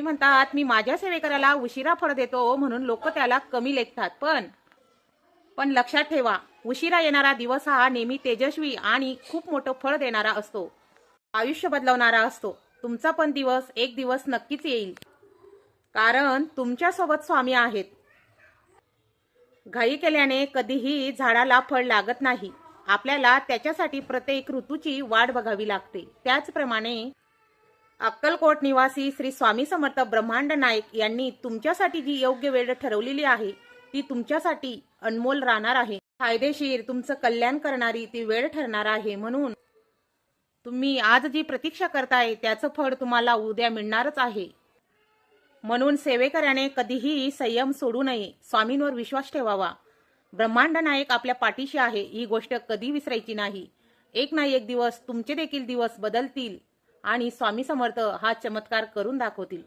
ते म्हणतात मी माझ्या सेवेकऱ्याला उशिरा फळ देतो म्हणून लोक त्याला कमी लेखतात पण पण लक्षात ठेवा उशिरा येणारा दिवस हा नेहमी तेजस्वी आणि खूप मोठं फळ देणारा असतो. आयुष्य बदलवणारा असतो. तुमचा पण दिवस एक दिवस नक्कीच येईल. कारण तुमच्यासोबत स्वामी आहेत. घाई केल्याने कधीही झाडाला फळ लागत नाही. आपल्याला त्याच्यासाठी प्रत्येक ऋतूची वाट बघावी लागते. त्याचप्रमाणे अक्कलकोट निवासी श्री स्वामी समर्थ ब्रह्मांड नाईक यांनी तुमच्यासाठी जी योग्य वेळ ठरवलेली आहे ती तुमच्यासाठी अनमोल राहणार आहे. फायदेशीर तुमचं कल्याण करणारी ती वेळ ठरणार आहे म्हणून तुम्ही आज जी प्रतीक्षा करताय त्याचं फळ तुम्हाला उद्या मिळणारच आहे. म्हणून सेवेकऱ्याने कधीही संयम सोडू नये स्वामींवर विश्वास ठेवावा. ब्रह्मांड नायक आपल्या पाठीशी आहे ही गोष्ट कधी विसरायची नाही. एक ना एक दिवस तुमचे देखील दिवस बदलतील. आणि स्वामी समर्थ हा चमत्कार करून दाखवतील.